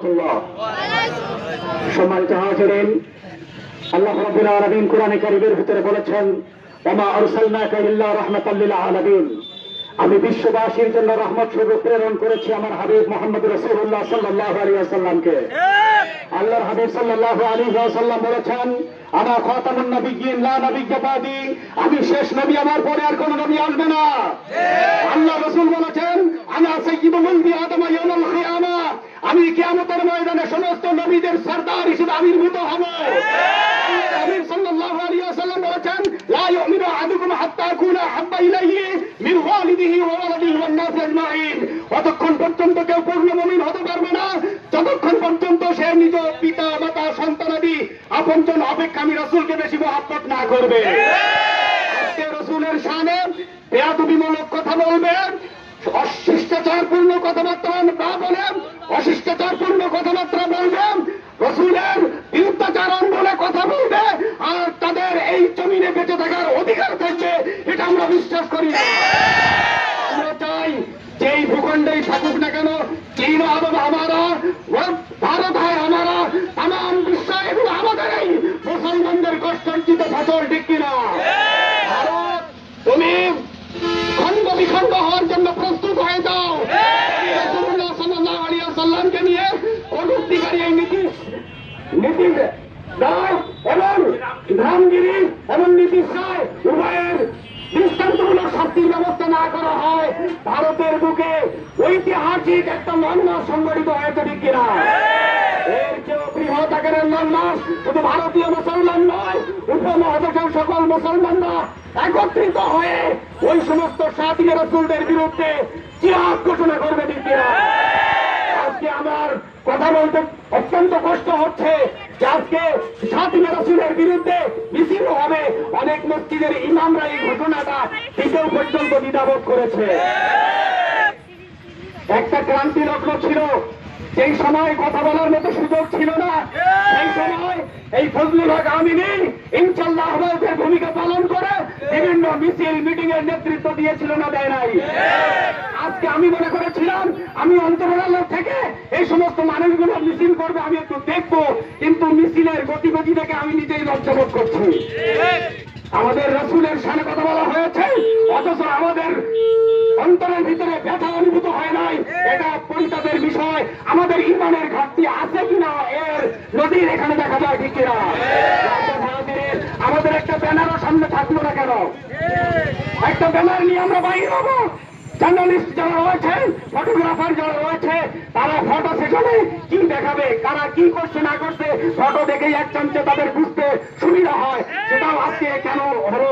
রহমতুল্লাহ। সম্মানিত হাজিরিন আল্লাহ রাব্বুল আলামিন কোরআনে কারীমের ভিতরে বলেছেন ওমা আরসালনাকা ইল্লা রাহমাতাল লিল আলামিন। আমি বিশ্ববাসীর জন্য রহমত স্বরূপ প্রেরণ করেছি আমার হাবিব মোহাম্মদ রাসূলুল্লাহ সাল্লাল্লাহু আলাইহি ওয়াসাল্লামকে। আল্লাহর হাবিব সাল্লাল্লাহু আলাইহি ওয়াসাল্লাম বলেছেন আমার খাতামুন নবিয়্যিন লা নবিয়্য বাদি। আমি শেষ নবী আমার পরে আর কোন নবী আসবে না। আল্লাহ রাসূল বলেছেন আনা সাইয়্যিদুল ওয়ালদি আদম ইয়াউমাল কিয়ামা আমি কিয়ামতের ময়দানে সমস্ত নবীদের সরদার হিসেবে আবির্ভূত হব। হাবিব সাল্লাল্লাহু আলাইহি ওয়াসাল্লাম বলেছেন, লা ইউমিনু আহাদুকুম হাত্তা আকুনা হাব্বা ইলাইহি মিন ওয়ালিদিহি ওয়া ওয়ালাদিহি ওয়ান নাস আজমাইন। ততক্ষণ পর্যন্ত কেউ পূর্ণ মুমিন হতে পারবে না যতক্ষণ পর্যন্ত সে নিজ পিতা, মাতা সন্তানাদি আপনজন অপেক্ষা আমি রাসূলকে বেশি মহাব্বত না করবে। আজকে রসুলের সামনে বেয়াদবিমূলক কথা বলবেন অশিষ্টাচারপূর্ণ কথাবার্তা না বলেন অশিষ্টাচারপূর্ণ কথাবার্তা বলবেন। রসুলের বিরুদ্ধাচারণ বলে কথা বলবে আর তাদের এই জমিনে বেঁচে থাকার অধিকার থাকবে এটা আমরা বিশ্বাস করি না আমরা চাই যেই ভূখণ্ডেই থাকুক না কেন চীন হবে আমারা ভারত হয় আমারা তাম বিশ্ব এগুলো আমাদের এই মুসলমানদের কষ্টার্জিত ফসল ঠিক কিনা ভারত তুমি খণ্ড বিখণ্ড হওয়ার জন্য প্রস্তুত হয়ে যাও রাসূলুল্লাহ সাল্লাল্লাহু আলাইহি ওয়াসাল্লামকে নিয়ে কটূক্তিকারী এই নীতি নীতি দাও এবং ধামগিরি এবং নীতিশ রায় উভয়ের দৃষ্টান্তমূলক শাস্তির ব্যবস্থা না করা হয়। ভারতের বুকে ঐতিহাসিক একটা লন্ডন সংগঠিত হয়েছে কিনা এর চেয়েও বৃহৎ আকারের লন্ডন শুধু ভারতীয় মুসলমান নয়, উপমহাদেশের সকল মুসলমানরা একত্রিত হয়ে ওই সমস্ত সাথী রসুলদের বিরুদ্ধে জিহাদ ঘোষণা করবে আমার কথা বলতে অত্যন্ত কষ্ট হচ্ছে যে আজকে সাত রাসুলের বিরুদ্ধে মিছিল হবে। অনেক মসজিদের ইমামরা এই ঘটনাটা দিতেও পর্যন্ত দ্বিধাবোধ করেছে। একটা ক্রান্তি লগ্ন ছিল সেই সময় কথা বলার মতো সুযোগ ছিল না, সেই সময় এই ফজলুল হক আমিনী ইনশাল্লাহ আহ্বায়কের ভূমিকা পালন করে বিভিন্ন মিছিল মিটিং এর নেতৃত্ব দিয়েছিল না দেয় নাই। আজকে আমি মনে করেছিলাম আমি অন্তরালের থেকে এই সমস্ত মানুষগুলো মিছিল করবে, আমি একটু দেখব। কিন্তু মিছিলের গতিগতি দেখে আমি নিজেই লজ্জাবোধ করছি। আমাদের রসুলের সামনে কথা বলা হয়েছে, অথচ আমাদের অন্তরের ভিতরে ব্যথা অনুভূত হয় নাই। এটা পরিতাপের বিষয়। আমাদের ইমানের ঘাটতি আছে কিনা? এর নদীর এখানে দেখা যায় ঠিক কিনা? আমাদের একটা ব্যানারও সামনে থাকল না কেন? একটা ব্যানার নিয়ে আমরা বাইরে হব। জার্নালিস্ট যারা রয়েছে ফটোগ্রাফার যারা রয়েছে, তারা ফটো সেখানে কি দেখাবে কারা কি করছে, না করছে ফটো দেখেই এক চামচে তাদের বুঝতে সুবিধা হয়। সেটাও আজকে কেন হলো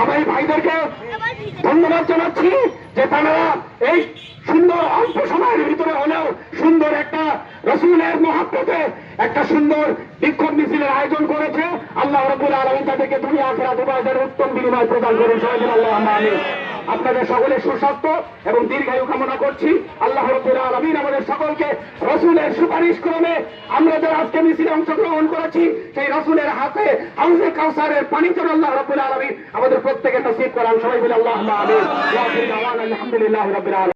আমি ভাইদেরকে ধন্যবাদ জানাচ্ছি যে তারা এই সুন্দর অল্প সময়ের ভিতরে হলেও সুন্দর একটা রসুলের মহাপ্রতে একটা সুন্দর বিক্ষোভ মিছিলের আয়োজন করেছে। আল্লাহ রবুল আলমী তাদেরকে দুনিয়া আখেরা দুবাইদের উত্তম বিনিময় প্রদান করুন। আল্লাহ, আমিন। আপনাদের সকলের সুস্বাস্থ্য এবং দীর্ঘায়ু কামনা করছি। আল্লাহ আলমিন আমাদের সকলকে রসুলের সুপারিশ ক্রমে আমরা যারা আজকে মিছিলে অংশগ্রহণ করেছি, সেই রসুলের হাতে হাউসে কাউসারের পানি যেন আল্লাহ রবুল আলমিন আমাদের প্রত্যেকের নসিব করান। সবাই বলে আল্লাহ আলমিন আলহামদুলিল্লাহ রবিল